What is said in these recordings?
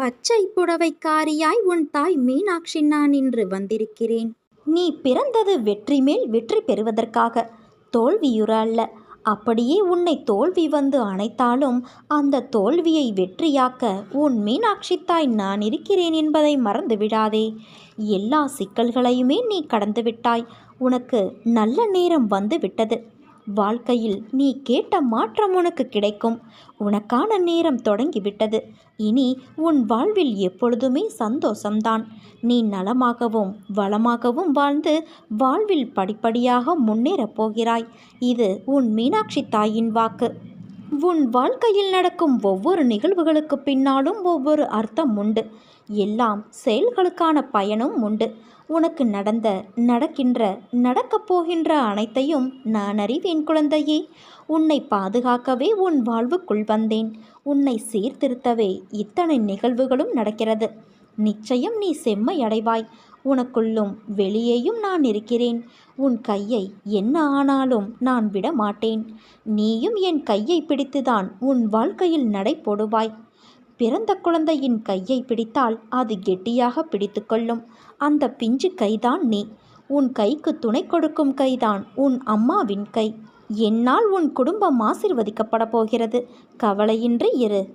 பச்சை புடவைக்காரியாய் உன் தாய் மீனாட்சி நான் இன்று வந்திருக்கிறேன். நீ பிறந்தது வெற்றி மேல் வெற்றி பெறுவதற்காக. தோல்வியுற அல்ல. அப்படியே உன்னை தோல்வி வந்து அணைத்தாலும் அந்த தோல்வியை வெற்றியாக்க உன் மீனாட்சி தாய் நான் இருக்கிறேன் என்பதை மறந்து விடாதே. எல்லா சிக்கல்களையுமே நீ கடந்துவிட்டாய் உனக்கு நல்ல நேரம் வந்து விட்டது. வாழ்க்கையில் நீ கேட்ட மாற்றம் உனக்கு கிடைக்கும். உனக்கான நேரம் தொடங்கிவிட்டது. இனி உன் வாழ்வில் எப்பொழுதுமே சந்தோஷம்தான். நீ நலமாகவும் வளமாகவும் வாழ்ந்து வாழ்வில் படிப்படியாக முன்னேறப் போகிறாய். இது உன் மீனாட்சி தாயின் வாக்கு. உன் வாழ்க்கையில் நடக்கும் ஒவ்வொரு நிகழ்வுகளுக்கு பின்னாலும் ஒவ்வொரு அர்த்தம் உண்டு. எல்லாம் செயல்களுக்கான பயனும் உண்டு. உனக்கு நடந்த நடக்கின்ற நடக்கப் போகின்ற அனைத்தையும் நான் அறிவேன் குழந்தையே. உன்னை பாதுகாக்கவே உன் வாழ்வுக்குள் வந்தேன். உன்னை சீர்திருத்தவே இத்தனை நிகழ்வுகளும் நடக்கிறது. நிச்சயம் நீ செம்மை அடைவாய் உனக்குள்ளும் வெளியேயும் நான் இருக்கிறேன். உன் கையை என்ன ஆனாலும் நான் விட மாட்டேன் நீயும் என் கையை பிடித்துதான் உன் வாழ்க்கையில் நடை போடுவாய். பிறந்த குழந்தையின் கையை பிடித்தால் அது கெட்டியாக பிடித்துக்கொள்ளும் அந்த பிஞ்சு கைதான் நீ. உன் கைக்கு துணை கொடுக்கும் கைதான் உன் அம்மாவின் கை. என்னால் உன் குடும்பம் ஆசிர்வதிக்கப்பட போகிறது. கவலையின்றி இரு.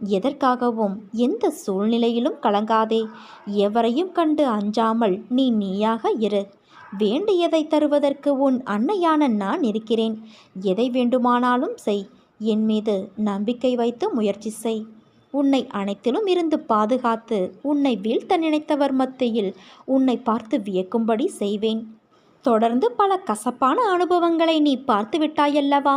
எதற்காகவும் எந்த சூழ்நிலையிலும் கலங்காதே. எவரையும் கண்டு அஞ்சாமல் நீ நீயாக இரு. வேண்டியதை தருவதற்கு உன் அன்னையான நான் இருக்கிறேன். எதை வேண்டுமானாலும் செய். என் மீது நம்பிக்கை வைத்து முயற்சி செய். உன்னை அனைத்திலும் இருந்து பாதுகாத்து உன்னை வீழ்த்த நினைத்தவர் மத்தியில் உன்னை பார்த்து வியக்கும்படி செய்வேன். தொடர்ந்து பல கசப்பான அனுபவங்களை நீ பார்த்து விட்டாயல்லவா?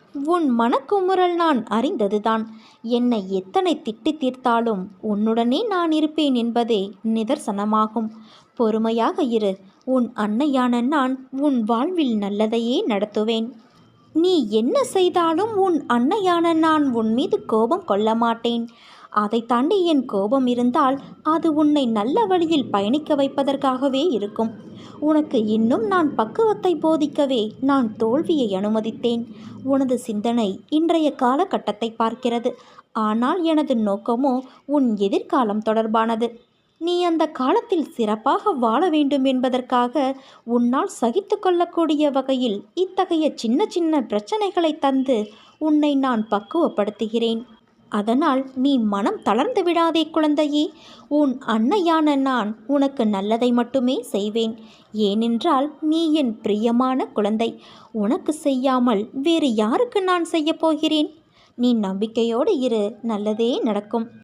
உன் மனக்குமுறல் நான் அறிந்ததுதான். என்னை எத்தனை திட்டி தீர்த்தாலும் உன்னுடனே நான் இருப்பேன் என்பதே நிதர்சனமாகும். பொறுமையாக இரு. உன் அன்னையான நான் உன் வாழ்வில் நல்லதையே நடத்துவேன். நீ என்ன செய்தாலும் உன் அன்னையான நான் உன் மீது கோபம் கொள்ள மாட்டேன். அதை தாண்டி என் கோபம் இருந்தால் அது உன்னை நல்ல வழியில் பயணிக்க வைப்பதற்காகவே இருக்கும். உனக்கு இன்னும் நான் பக்குவத்தை போதிக்கவே நான் தோல்வியை அனுமதித்தேன். உனது சிந்தனை இன்றைய காலகட்டத்தை பார்க்கிறது. ஆனால் எனது நோக்கமோ உன் எதிர்காலம் தொடர்பானது. நீ அந்த காலத்தில் சிறப்பாக வாழ வேண்டும் என்பதற்காக உன்னால் சகித்து கொள்ளக்கூடிய வகையில் இத்தகைய சின்ன சின்ன பிரச்சனைகளை தந்து உன்னை நான் பக்குவப்படுத்துகிறேன். அதனால் நீ மனம் தளர்ந்து விடாதே குழந்தையே. உன் அன்னையான நான் உனக்கு நல்லதை மட்டுமே செய்வேன். ஏனென்றால் நீ என் பிரியமான குழந்தை. உனக்கு செய்யாமல் வேறு யாருக்கு நான் செய்யப் போகிறேன்? நீ நம்பிக்கையோடு இரு. நல்லதே நடக்கும்.